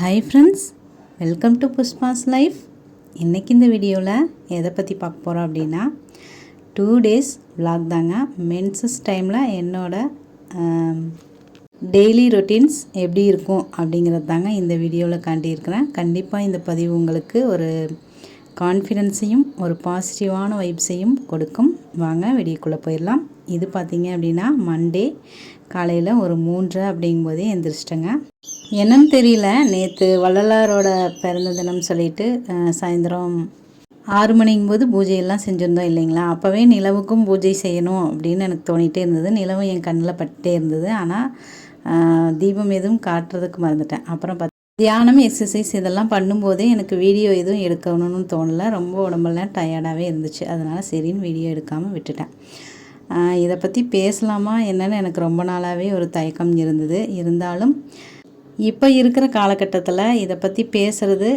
Hi friends welcome to Pushpa's life இன்றைக்கி இந்த வீடியோவில் எதை பற்றி பார்க்க போகிறோம் அப்படின்னா டூ டேஸ் விலாக் தாங்க. மென்சஸ் டைமில் என்னோடய டெய்லி ரொட்டீன்ஸ் எப்படி இருக்கும் அப்படிங்கிறது தாங்க இந்த வீடியோவில் காண்டியிருக்கிறேன் கண்டிப்பாக இந்த பதிவு உங்களுக்கு ஒரு கான்ஃபிடென்ஸையும் ஒரு பாசிட்டிவான வைப்ஸையும் கொடுக்கும். வாங்க வீடியோக்குள்ளே போயிடலாம். இது பார்த்தீங்க அப்படின்னா மண்டே காலையில் ஒரு மூன்று அப்படிங்கும்போதே எந்திரிச்சிட்டேங்க. என்னன்னு தெரியல. நேற்று வள்ளலாரோட பிறந்த தினம் சொல்லிட்டு சாயந்தரம் ஆறு மணிங்கும் போது பூஜையெல்லாம் செஞ்சுருந்தோம் இல்லைங்களா? அப்போவே நிலவுக்கும் பூஜை செய்யணும் அப்படின்னு எனக்கு தோணிகிட்டே இருந்தது. நிலவும் என் கண்ணில் பட்டுட்டே இருந்தது. ஆனால் தீபம் எதுவும் காட்டுறதுக்கு மறந்துட்டேன். அப்புறம் பார்த்து தியானம் எக்ஸசைஸ் இதெல்லாம் பண்ணும்போதே எனக்கு வீடியோ எதுவும் எடுக்கணும்னு தோணலை. ரொம்ப உடம்பெல்லாம் டயர்டாகவே இருந்துச்சு. அதனால் சரின்னு வீடியோ எடுக்காமல் விட்டுட்டேன். இதை பற்றி பேசலாமா? என்னன்னு எனக்கு ரொம்ப நாளாகவே ஒரு தயக்கம் இருந்தது. இருந்தாலும் இப்போ இருக்கிற காலகட்டத்தில் இதை பற்றி பேசுகிறது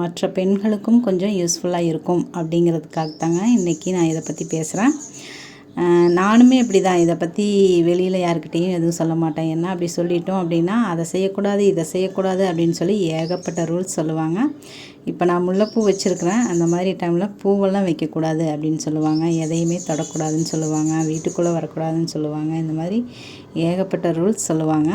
மற்ற பெண்களுக்கும் கொஞ்சம் யூஸ்ஃபுல்லாக இருக்கும் அப்படிங்கிறதுக்காக தாங்க இன்றைக்கி நான் இதை பற்றி பேசுகிறேன் நானுமே இப்படி தான் இதை பற்றி வெளியில் யாருக்கிட்டேயும் எதுவும் சொல்ல மாட்டேன். என்ன அப்படி சொல்லிட்டோம் அப்படின்னா அதை செய்யக்கூடாது இதை செய்யக்கூடாது அப்படின்னு சொல்லி ஏகப்பட்ட ரூல்ஸ் சொல்லுவாங்க. இப்போ நான் முல்லைப்பூ வச்சுருக்கிறேன். அந்த மாதிரி டைமில் பூவெல்லாம் வைக்கக்கூடாது அப்படின்னு சொல்லுவாங்க. எதையுமே தொடக்கூடாதுன்னு சொல்லுவாங்க. வீட்டுக்குள்ளே வரக்கூடாதுன்னு சொல்லுவாங்க. இந்த மாதிரி ஏகப்பட்ட ரூல்ஸ் சொல்லுவாங்க.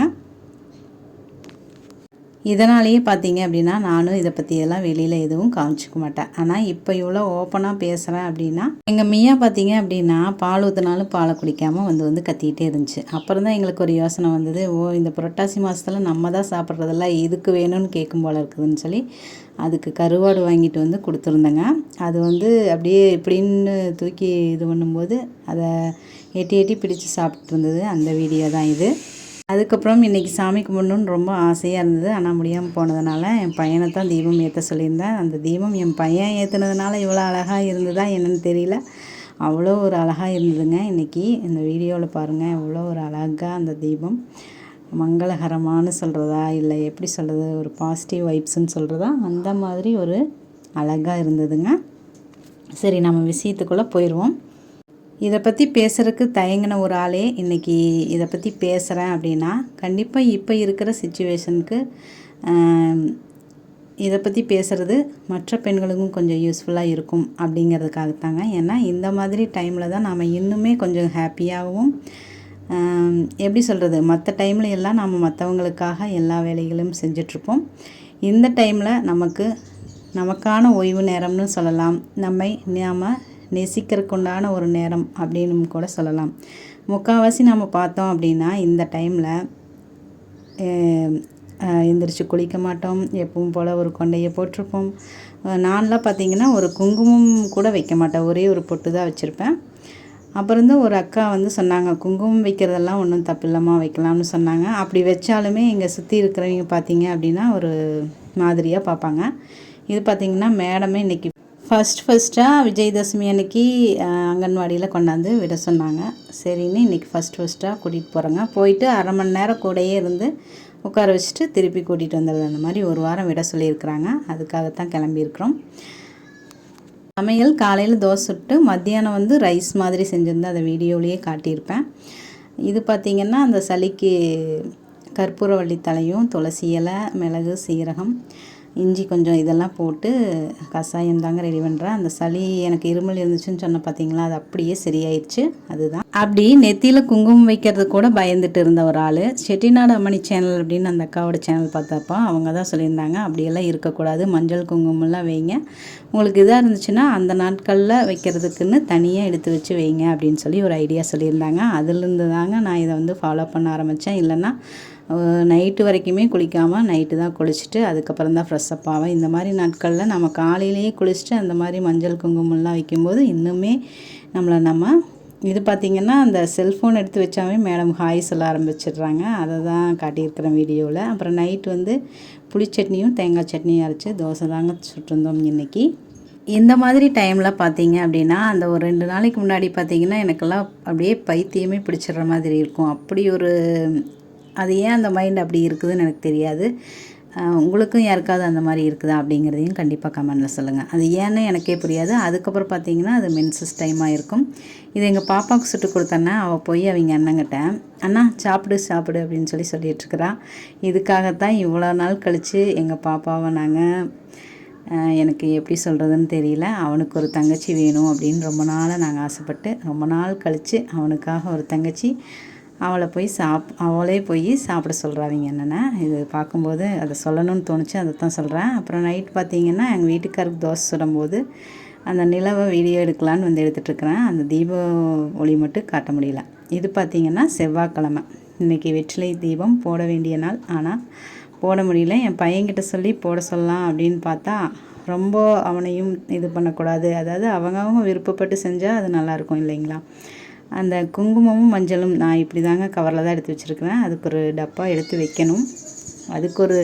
இதனாலேயே பார்த்தீங்க அப்படின்னா நானும் இதை பற்றி எல்லாம் வெளியில் எதுவும் காமிச்சிக்க மாட்டேன். ஆனால் இப்போ இவ்வளோ ஓப்பனாக பேசுகிறேன் அப்படின்னா எங்கள் மியா பார்த்தீங்க அப்படின்னா பால் ஊற்றினாலும் பாலை குடிக்காமல் வந்து வந்து கத்திக்கிட்டே இருந்துச்சு. அப்புறம் தான் எங்களுக்கு ஒரு யோசனை வந்தது. ஓ இந்த புரட்டாசி மாதத்தில் நம்ம தான் சாப்பிட்றதெல்லாம் இதுக்கு வேணும்னு கேட்கும் போல இருக்குதுன்னு சொல்லி அதுக்கு கருவாடு வாங்கிட்டு வந்து கொடுத்துருந்தேங்க. அது வந்து அப்படியே இப்படின்னு தூக்கி இது பண்ணும்போது அதை எட்டி எட்டி பிடிச்சி சாப்பிட்டு இருந்தது. அந்த வீடியோ தான் இது. அதுக்கப்புறம் இன்றைக்கி சாமி கும்பிடணுன்னு ரொம்ப ஆசையாக இருந்தது. ஆனால் முடியாமல் போனதுனால என் பையனை தான் தீபம் ஏற்ற சொல்லியிருந்தேன். அந்த தீபம் என் பையன் ஏற்றுனதுனால இவ்வளோ அழகாக இருந்ததா என்னன்னு தெரியல. அவ்வளோ ஒரு அழகாக இருந்ததுங்க இன்றைக்கி இந்த வீடியோவில் பாருங்கள் எவ்வளோ ஒரு அழகாக அந்த தீபம். மங்களகரமானு சொல்கிறதா இல்லை எப்படி சொல்கிறது ஒரு பாசிட்டிவ் வைப்ஸ்ன்னு சொல்கிறதா அந்த மாதிரி ஒரு அழகாக இருந்ததுங்க. சரி நம்ம விஷயத்துக்குள்ளே போயிடுவோம் இதை பற்றி பேசுகிறதுக்கு தயங்கின ஒரு ஆளே இன்றைக்கி இதை பற்றி பேசுகிறேன் அப்படின்னா கண்டிப்பாக இப்போ இருக்கிற சுச்சுவேஷனுக்கு இதை பற்றி பேசுகிறது மற்ற பெண்களுக்கும் கொஞ்சம் யூஸ்ஃபுல்லாக இருக்கும் அப்படிங்கிறதுக்காகத்தாங்க. ஏன்னா இந்த மாதிரி டைமில் தான் நாம் இன்னுமே கொஞ்சம் ஹாப்பியாகவும் எப்படி சொல்கிறது மற்ற டைமில் எல்லாம் நம்ம மற்றவங்களுக்காக எல்லா வேலைகளையும் செஞ்சிட்ருப்போம். இந்த டைமில் நமக்கு நமக்கான ஓய்வு நேரம்னு சொல்லலாம். நம்மை நாம் நேசிக்கிறதுக்குண்டான ஒரு நேரம் அப்படின்னு கூட சொல்லலாம். முக்கால்வாசி நம்ம பார்த்தோம் அப்படின்னா இந்த டைமில் எந்திரிச்சு குளிக்க மாட்டோம். எப்பவும் போல் ஒரு கொண்டையை போட்டிருப்போம். நான்லாம் பார்த்திங்கன்னா ஒரு குங்குமம் கூட வைக்க மாட்டேன். ஒரே ஒரு பொட்டு தான் வச்சுருப்பேன். அப்புறம் தான் ஒரு அக்கா வந்து சொன்னாங்க குங்குமம் வைக்கிறதெல்லாம் ஒன்றும் தப்பில்லம்மா வைக்கலாம்னு சொன்னாங்க. அப்படி வச்சாலுமே இங்கே சுற்றி இருக்கிறவங்க பார்த்தீங்க அப்படின்னா ஒரு மாதிரியாக பார்ப்பாங்க. இது பார்த்திங்கன்னா மேடமே இன்றைக்கி ஃபஸ்ட் ஃபஸ்ட்டாக விஜயதசமி அன்னைக்கு அங்கன்வாடியில் கொண்டாந்து விட சொன்னாங்க. சரின்னு இன்றைக்கி ஃபஸ்ட் ஃபஸ்ட்டாக கூட்டிகிட்டு போகிறேங்க போயிட்டு அரை மணி நேரம் கூடயே இருந்து உட்கார வச்சுட்டு திருப்பி கூட்டிகிட்டு வந்துடுது அந்த மாதிரி ஒரு வாரம் விட சொல்லியிருக்கிறாங்க. அதுக்காகத்தான் கிளம்பியிருக்கிறோம். சமையல் காலையில் தோசை சுட்டு மத்தியானம் வந்து ரைஸ் மாதிரி செஞ்சுருந்தேன். அதை வீடியோலேயே காட்டியிருப்பேன். இது பார்த்திங்கன்னா அந்த சளிக்கு கற்பூரவள்ளி தலையும் துளசி இலை மிளகு சீரகம் இஞ்சி கொஞ்சம் இதெல்லாம் போட்டு கஷாயம் தாங்க ரெடி பண்ணுறேன் அந்த சளி எனக்கு இருமல் இருந்துச்சுன்னு சொன்ன பார்த்தீங்களா அது அப்படியே சரியாயிடுச்சு. அதுதான். அப்படி நெத்தியில் குங்குமம் வைக்கிறது கூட பயந்துட்டு இருந்த ஒரு ஆள். செட்டிநாடு அம்மணி சேனல் அப்படின்னு அந்த அக்காவோட சேனல் பார்த்தப்போ அவங்க தான் சொல்லியிருந்தாங்க அப்படியெல்லாம் இருக்கக்கூடாது மஞ்சள் குங்குமம்லாம் வைங்க. உங்களுக்கு இதாக இருந்துச்சுன்னா அந்த நாட்களில் வைக்கிறதுக்குன்னு தனியாக எடுத்து வச்சு வைங்க அப்படின்னு சொல்லி ஒரு ஐடியா சொல்லியிருந்தாங்க. அதுலேருந்து தாங்க நான் இதை வந்து ஃபாலோ பண்ண ஆரம்பித்தேன் இல்லைன்னா நைட்டு வரைக்குமே குளிக்காமல் நைட்டு தான் குளிச்சுட்டு அதுக்கப்புறம் தான் ஃப்ரெஷ்ஷப் ஆவேன். இந்த மாதிரி நாட்களில் நம்ம காலையிலேயே குளிச்சுட்டு அந்த மாதிரி மஞ்சள் குங்குமம்லாம் வைக்கும்போது இன்னுமே நம்மளை நம்ம இது பார்த்திங்கன்னா அந்த செல்ஃபோன் எடுத்து வச்சாவே மேடம் ஹாய் சொல்ல ஆரம்பிச்சிடுறாங்க. அதை தான் காட்டியிருக்கிறேன் வீடியோவில் அப்புறம் நைட் வந்து புளிச்சட்னியும் தேங்காய் சட்னியும் அரைச்சி தோசை தாங்க சுட்டிருந்தோம் இன்றைக்கி இந்த மாதிரி டைமில் பார்த்தீங்க அப்படின்னா அந்த ஒரு ரெண்டு நாளைக்கு முன்னாடி பார்த்தீங்கன்னா எனக்கெல்லாம் அப்படியே பைத்தியமே பிடிச்சிடுற மாதிரி இருக்கும். அப்படி ஒரு அது ஏன் அந்த மைண்ட் அப்படி இருக்குதுன்னு எனக்கு தெரியாது. உங்களுக்கும் யாருக்காவது அந்த மாதிரி இருக்குதா அப்படிங்கிறதையும் கண்டிப்பாக கமெண்டில் சொல்லுங்கள் அது ஏன்னு எனக்கே புரியாது. அதுக்கப்புறம் பார்த்தீங்கன்னா அது மென்சஸ் டைமாக இருக்கும். இது எங்கள் பாப்பாவுக்கு சுட்டு கொடுத்தேன்னா அவள் போய் அவங்க அண்ணங்கிட்ட அண்ணா சாப்பிடு சாப்பிடு அப்படின்னு சொல்லி சொல்லிகிட்ருக்குறா இதுக்காகத்தான் இவ்வளோ நாள் கழித்து எங்கள் பாப்பாவை நாங்கள் எனக்கு எப்படி சொல்கிறதுன்னு தெரியல. அவனுக்கு ஒரு தங்கச்சி வேணும் அப்படின்னு ரொம்ப நாளாக நாங்கள் ஆசைப்பட்டு ரொம்ப நாள் கழித்து அவனுக்காக ஒரு தங்கச்சி அவளை போய் சாப் அவளே போய் சாப்பிட சொல்கிறாங்க என்னென்ன இது பார்க்கும்போது அதை சொல்லணும்னு தோணுச்சு அதை தான் சொல்கிறேன் அப்புறம் நைட் பார்த்தீங்கன்னா எங்கள் வீட்டுக்காருக்கு தோசை சுடும்போது அந்த நிலவை வீடியோ எடுக்கலான்னு வந்து எடுத்துகிட்ருக்குறேன் அந்த தீப ஒளி மட்டும் காட்ட முடியல. இது பார்த்தீங்கன்னா செவ்வாய்க்கிழமை. இன்றைக்கி வெற்றிலை தீபம் போட வேண்டிய நாள். ஆனால் போட முடியல. என் பையன்கிட்ட சொல்லி போட சொல்லலாம் அப்படின்னு பார்த்தா ரொம்ப அவனையும் இது பண்ணக்கூடாது. அதாவது அவங்கவுங்க விருப்பப்பட்டு செஞ்சால் அது நல்லாயிருக்கும் இல்லைங்களா? அந்த குங்குமமும் மஞ்சளும் நான் இப்படி தாங்க கவரில் தான் எடுத்து வச்சுருக்கிறேன். அதுக்கு ஒரு டப்பா எடுத்து வைக்கணும். அதுக்கு ஒரு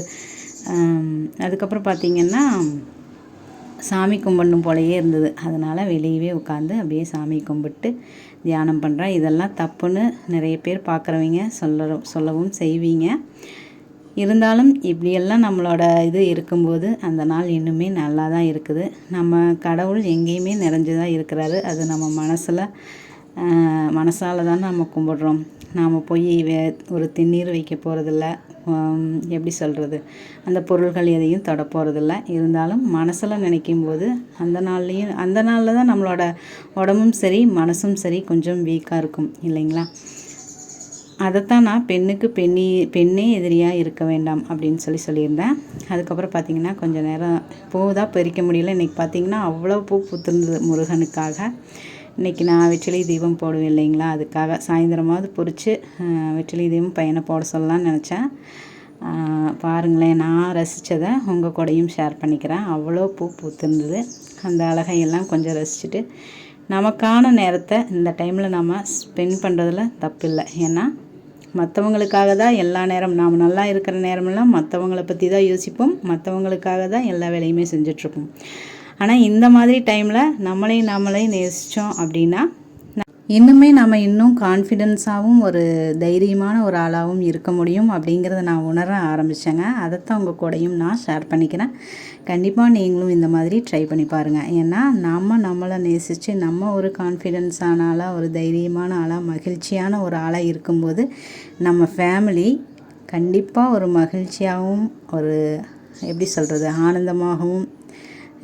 அதுக்கப்புறம் பார்த்திங்கன்னா சாமி கும்பிடணும் போலயே இருந்தது. அதனால் வெளியவே உட்காந்து அப்படியே சாமி கும்பிட்டு தியானம் பண்ணுறேன் இதெல்லாம் தப்புன்னு நிறைய பேர் பார்க்குறவங்க சொல்ல சொல்லவும் செய்வீங்க. இருந்தாலும் இப்படியெல்லாம் நம்மளோட இது இருக்கும்போது அந்த நாள் இன்னுமே நல்லா தான் இருக்குது. நம்ம கடவுள் எங்கேயுமே நிறைஞ்சு தான் இருக்கிறாரு. அது நம்ம மனசில் மனசால் தான் நம்ம கும்பிட்றோம். நாம் போய் வே ஒரு திண்ணீர் வைக்க போகிறதில்ல எப்படி சொல்கிறது அந்த பொருள்கள் எதையும் தொட போகிறதில்ல இருந்தாலும் மனசில் நினைக்கும் போது அந்த நாள்லேயும் அந்த நாளில் தான் நம்மளோட உடம்பும் சரி மனசும் சரி கொஞ்சம் வீக்காக இருக்கும். இல்லைங்களா? அதைத்தான் நான் பெண்ணுக்கு பெண்ணி பெண்ணே எதிரியாக இருக்க வேண்டாம் அப்படின்னு சொல்லி சொல்லியிருந்தேன். அதுக்கப்புறம் பார்த்தீங்கன்னா கொஞ்சம் நேரம் பூ தான் பறிக்க முடியல. இன்றைக்கி பார்த்தீங்கன்னா அவ்வளோ பூ பூத்திருந்தது முருகனுக்காக. இன்றைக்கி நான் வெற்றிலை தீபம் போடுவேன் இல்லைங்களா? அதுக்காக சாயந்தரமாவது பொறிச்சு வெற்றிலை தீபம் பையனை போட சொல்லலாம்னு நினச்சேன். பாருங்களேன் நான் ரசித்ததை உங்கள் கூடையும் ஷேர் பண்ணிக்கிறேன். அவ்வளோ பூ பூத்திருந்தது. அந்த அழகையெல்லாம் கொஞ்சம் ரசிச்சுட்டு நமக்கான நேரத்தை இந்த டைமில் நம்ம ஸ்பெண்ட் பண்ணுறதுல தப்பில்லை. ஏன்னா மற்றவங்களுக்காக தான் எல்லா நேரம் நாம் நல்லா இருக்கிற நேரமெல்லாம் மற்றவங்கள பற்றி தான் யோசிப்போம். மற்றவங்களுக்காக தான் எல்லா வேலையுமே செஞ்சிட்ருப்போம். ஆனால் இந்த மாதிரி டைமில் நம்மளே நம்மளே நேசித்தோம் அப்படின்னா இன்னுமே நம்ம இன்னும் கான்ஃபிடென்ஸாகவும் ஒரு தைரியமான ஒரு ஆளாகவும் இருக்க முடியும் அப்படிங்கிறத நான் உணர ஆரம்பித்தேங்க அதைத்தான் உங்கள் கூடயும் நான் ஷேர் பண்ணிக்கிறேன். கண்டிப்பாக நீங்களும் இந்த மாதிரி ட்ரை பண்ணி பாருங்கள் ஏன்னா நம்ம நம்மளை நேசித்து நம்ம ஒரு கான்ஃபிடென்ஸான ஆளாக ஒரு தைரியமான ஆளாக மகிழ்ச்சியான ஒரு ஆளாக இருக்கும்போது நம்ம ஃபேமிலி கண்டிப்பாக ஒரு மகிழ்ச்சியாகவும் ஒரு எப்படி சொல்கிறது ஆனந்தமாகவும்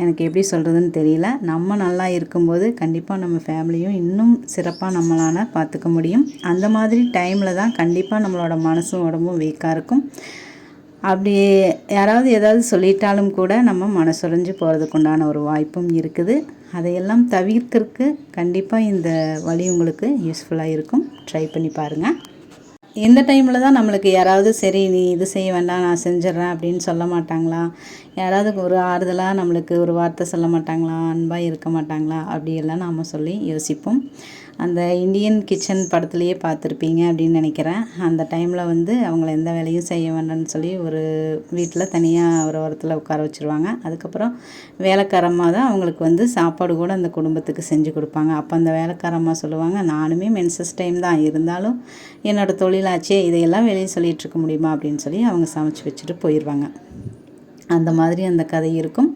எனக்கு எப்படி சொல்கிறதுன்னு தெரியல. நம்ம நல்லா இருக்கும்போது கண்டிப்பாக நம்ம ஃபேமிலியும் இன்னும் சிறப்பாக நம்மளால் பார்த்துக்க முடியும். அந்த மாதிரி டைமில் தான் கண்டிப்பாக நம்மளோட மனசும் உடம்பும் வீக்காக இருக்கும். அப்படி யாராவது ஏதாவது சொல்லிட்டாலும் கூட நம்ம மனசுரைஞ்சு போகிறதுக்கு உண்டான ஒரு வாய்ப்பும் இருக்குது. அதையெல்லாம் தவிர்க்கிறதுக்கு கண்டிப்பாக இந்த வழி உங்களுக்கு யூஸ்ஃபுல்லாக இருக்கும். ட்ரை பண்ணி பாருங்கள் இந்த டைமில் தான் நம்மளுக்கு யாராவது சரி நீ இது செய்ய வேண்டாம் நான் செஞ்சிட்றேன் அப்படின்னு சொல்ல மாட்டாங்களா? யாராவது ஒரு ஆறுதலாக நம்மளுக்கு ஒரு வார்த்தை சொல்ல மாட்டாங்களா? அன்பாக இருக்க மாட்டாங்களா? அப்படியெல்லாம் நாம் சொல்லி யோசிப்போம். அந்த இந்தியன் கிச்சன் படத்துலையே பார்த்துருப்பீங்க அப்படின்னு நினைக்கிறேன். அந்த டைமில் வந்து அவங்கள எந்த வேலையும் செய்ய வேண்டாம்னு சொல்லி ஒரு வீட்டில் தனியாக ஒரு ஓரத்தில் உட்கார வச்சுருவாங்க. அதுக்கப்புறம் வேலைக்காரம்மா தான் அவங்களுக்கு வந்து சாப்பாடு கூட அந்த குடும்பத்துக்கு செஞ்சு கொடுப்பாங்க. அப்போ அந்த வேலைக்காரம்மா சொல்லுவாங்க நானுமே மென்சஸ் டைம் தான். இருந்தாலும் என்னோடய தொழிலாச்சே இதையெல்லாம் வெளியே சொல்லிகிட்டு இருக்க முடியுமா? அப்படின்னு சொல்லி அவங்க சமைச்சு வச்சுட்டு போயிடுவாங்க அந்த மாதிரி அந்த கதை இருக்கும்.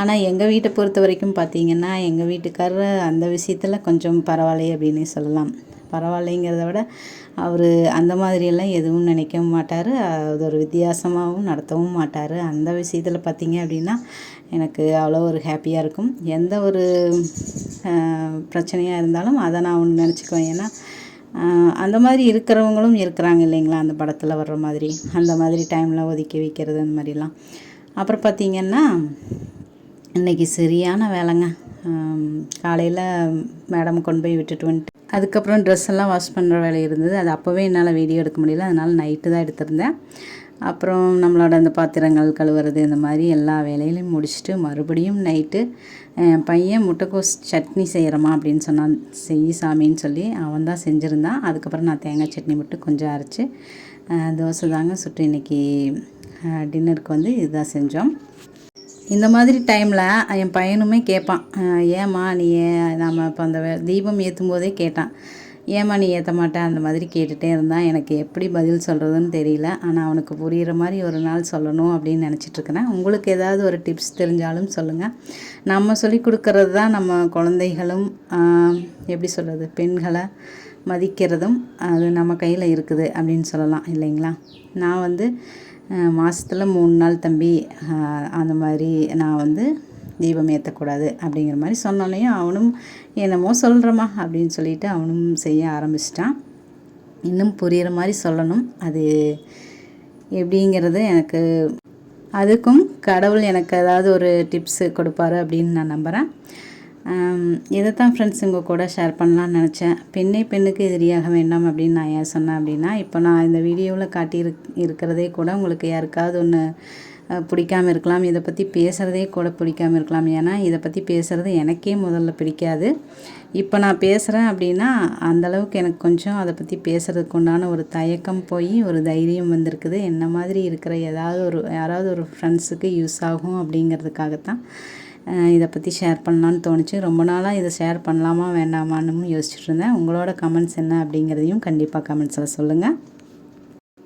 ஆனால் எங்கள் வீட்டை பொறுத்த வரைக்கும் பார்த்தீங்கன்னா எங்கள் வீட்டுக்காரர் அந்த விஷயத்தில் கொஞ்சம் பரவாயில்லை அப்படின்னே சொல்லலாம். பரவாயில்லைங்கிறத விட அவர் அந்த மாதிரியெல்லாம் எதுவும் நினைக்கவும் மாட்டார். அது ஒரு வித்தியாசமாகவும் நடத்தவும் மாட்டார். அந்த விஷயத்தில் பார்த்தீங்க அப்படின்னா எனக்கு அவ்வளோ ஒரு ஹாப்பியாக இருக்கும். எந்த ஒரு பிரச்சனையாக இருந்தாலும் அதை நான் ஒன்று நினச்சிக்குவேன். ஏன்னா அந்த மாதிரி இருக்கிறவங்களும் இருக்கிறாங்க இல்லைங்களா? அந்த படத்தில் வர்ற மாதிரி. அந்த மாதிரி டைமில் ஒதுக்கி வைக்கிறது அந்த மாதிரிலாம். அப்புறம் பார்த்திங்கன்னா இன்றைக்கி சரியான வேலைங்க. காலையில் மேடம் கொண்டு போய் விட்டுட்டு வந்துட்டு அதுக்கப்புறம் ட்ரெஸ் எல்லாம் வாஷ் பண்ணுற வேலை இருந்தது. அது அப்போவே என்னால் வீடியோ எடுக்க முடியல. அதனால் நைட்டு தான் எடுத்திருந்தேன். அப்புறம் நம்மளோட அந்த பாத்திரங்கள் கழுவுறது இந்த மாதிரி எல்லா வேலையிலையும் முடிச்சுட்டு மறுபடியும் நைட்டு என் பையன் முட்டைக்கோஸ் சட்னி செய்கிறமா அப்படின்னு சொன்னான். செய் சாமின்னு சொல்லி அவன் தான் செஞ்சுருந்தான். அதுக்கப்புறம் நான் தேங்காய் சட்னி மட்டும் கொஞ்சம் அரைச்சி தோசை தாங்க சுட்டு இன்றைக்கி டின்னருக்கு வந்து இதுதான் செஞ்சோம். இந்த மாதிரி டைமில் என் பையனுமே கேட்பான் ஏம்மா நீ ஏன் நாம் இப்போ அந்த தீபம் ஏற்றும் போதே கேட்டான். ஏம்மா நீ ஏற்ற மாட்டேன்? அந்த மாதிரி கேட்டுகிட்டே இருந்தான். எனக்கு எப்படி பதில் சொல்கிறதுன்னு தெரியல. ஆனால் அவனுக்கு புரிகிற மாதிரி ஒரு நாள் சொல்லணும் அப்படின்னு நினச்சிட்ருக்கிறேன் உங்களுக்கு ஏதாவது ஒரு டிப்ஸ் தெரிஞ்சாலும் சொல்லுங்கள் நம்ம சொல்லி கொடுக்கறது தான் நம்ம குழந்தைகளும் எப்படி சொல்கிறது பெண்களை மதிக்கிறதும் அது நம்ம கையில் இருக்குது அப்படின்னு சொல்லலாம். இல்லைங்களா? நான் வந்து மாதத்தில் மூணு நாள் தம்பி அந்த மாதிரி நான் வந்து தீபம் ஏற்றக்கூடாது அப்படிங்கிற மாதிரி சொன்னோன்னையும் அவனும் என்னமோ சொல்கிறம்மா அப்படின்னு சொல்லிட்டு அவனும் செய்ய ஆரம்பிச்சிட்டான். இன்னும் புரிகிற மாதிரி சொல்லணும். அது எப்படிங்கிறது எனக்கு அதுக்கும் கடவுள் எனக்கு ஏதாவது ஒரு டிப்ஸு கொடுப்பாரு அப்படின்னு நான் நம்புகிறேன் இதை தான் ஃப்ரெண்ட்ஸ் உங்கள் கூட ஷேர் பண்ணலான்னு நினச்சேன். பெண்ணே பெண்ணுக்கு எதிரியாக வேண்டாம் அப்படின்னு நான் ஏன் சொன்னேன் அப்படின்னா இப்போ நான் இந்த வீடியோவில் காட்டியிருக் இருக்கிறதே கூட உங்களுக்கு யாருக்காவது ஒன்று பிடிக்காம இருக்கலாம். இதை பற்றி பேசுகிறதே கூட பிடிக்காம இருக்கலாம். ஏன்னா இதை பற்றி பேசுகிறது எனக்கே முதல்ல பிடிக்காது. இப்போ நான் பேசுகிறேன் அப்படின்னா அந்தளவுக்கு எனக்கு கொஞ்சம் அதை பற்றி பேசுகிறதுக்கு உண்டான ஒரு தயக்கம் போய் ஒரு தைரியம் வந்திருக்குது. என்ன மாதிரி இருக்கிற ஏதாவது ஒரு யாராவது ஒரு ஃப்ரெண்ட்ஸுக்கு யூஸ் ஆகும் அப்படிங்கிறதுக்காகத்தான் இதை பற்றி ஷேர் பண்ணலான்னு தோணுச்சு. ரொம்ப நாளாக இதை ஷேர் பண்ணலாமா வேண்டாமான்னு யோசிச்சுட்டு இருந்தேன். உங்களோட கமெண்ட்ஸ் என்ன அப்படிங்கிறதையும் கண்டிப்பாக கமெண்ட்ஸில் சொல்லுங்கள்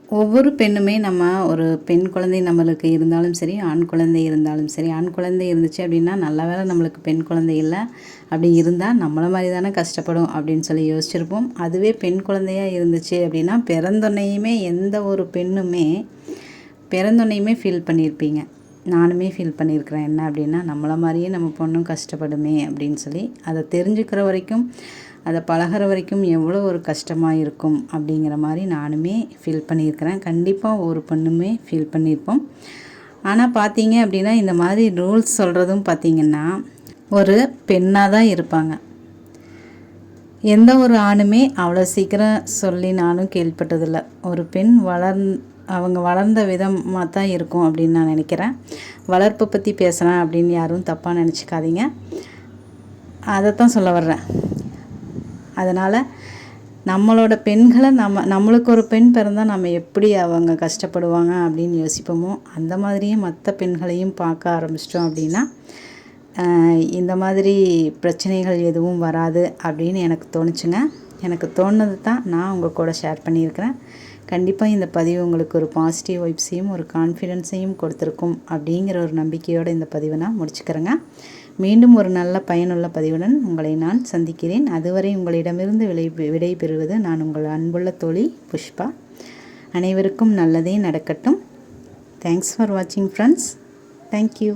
ஒவ்வொரு பெண்ணுமே நம்ம ஒரு பெண் குழந்தை நம்மளுக்கு இருந்தாலும் சரி ஆண் குழந்தை இருந்தாலும் சரி ஆண் குழந்தை இருந்துச்சு அப்படின்னா நல்ல வேளை நம்மளுக்கு பெண் குழந்தை இல்லை. அப்படி இருந்தால் நம்மள மாதிரி தானே கஷ்டப்படும் அப்படின்னு சொல்லி யோசிச்சிருப்போம். அதுவே பெண் குழந்தையாக இருந்துச்சு அப்படின்னா பிறந்தொன்னையுமே எந்த ஒரு பெண்ணுமே பிறந்தொன்னையுமே ஃபீல் பண்ணியிருப்பீங்க. நானுமே ஃபீல் பண்ணியிருக்கிறேன் என்ன அப்படின்னா நம்மளை மாதிரியே நம்ம பொண்ணும் கஷ்டப்படுமே அப்படின்னு சொல்லி அதை தெரிஞ்சுக்கிற வரைக்கும் அதை பழகுற வரைக்கும் எவ்வளோ ஒரு கஷ்டமாக இருக்கும் அப்படிங்கிற மாதிரி நானுமே ஃபீல் பண்ணியிருக்கிறேன் கண்டிப்பாக ஒரு பொண்ணுமே ஃபீல் பண்ணியிருப்போம் ஆனால் பார்த்தீங்க அப்படின்னா இந்த மாதிரி ரூல்ஸ் சொல்கிறதும் பார்த்தீங்கன்னா ஒரு பெண்ணாக தான் இருப்பாங்க. எந்த ஒரு ஆணுமே அவ்வளோ சீக்கிரம் சொல்லி நானும் கேள்விப்பட்டதில்லை. ஒரு பெண் வளர் அவங்க வளர்ந்த விதமாக தான் இருக்கும் அப்படின்னு நான் நினைக்கிறேன். வளர்ப்பை பற்றி பேசுகிறேன் அப்படின்னு யாரும் தப்பாக நினச்சிக்காதீங்க. அதைத்தான் சொல்ல வர்றேன். அதனால் நம்மளோட பெண்களை நம்ம நம்மளுக்கு ஒரு பெண் பிறந்தால் நம்ம எப்படி அவங்க கஷ்டப்படுவாங்க அப்படின்னு யோசிப்போமோ அந்த மாதிரியே மற்ற பெண்களையும் பார்க்க ஆரம்பிச்சிட்டோம் அப்படின்னா இந்த மாதிரி பிரச்சனைகள் எதுவும் வராது அப்படின்னு எனக்கு தோணுச்சுங்க. எனக்கு தோணுது தான் நான் உங்கள் கூட ஷேர் பண்ணியிருக்கிறேன். கண்டிப்பாக இந்த பதிவு உங்களுக்கு ஒரு பாசிட்டிவ் வைப்ஸையும் ஒரு கான்ஃபிடென்ஸையும் கொடுத்துருக்கும் அப்படிங்கிற ஒரு நம்பிக்கையோடு இந்த பதிவை நான் முடிச்சுக்கிறேங்க. மீண்டும் ஒரு நல்ல பயனுள்ள பதிவுடன் உங்களை நான் சந்திக்கிறேன். அதுவரை உங்களிடமிருந்து விடை விடை பெறுவது நான் உங்கள் அன்புள்ள தோழி புஷ்பா. அனைவருக்கும் நல்லதே நடக்கட்டும். தேங்க்ஸ் ஃபார் வாட்சிங் ஃப்ரெண்ட்ஸ் தேங்க்யூ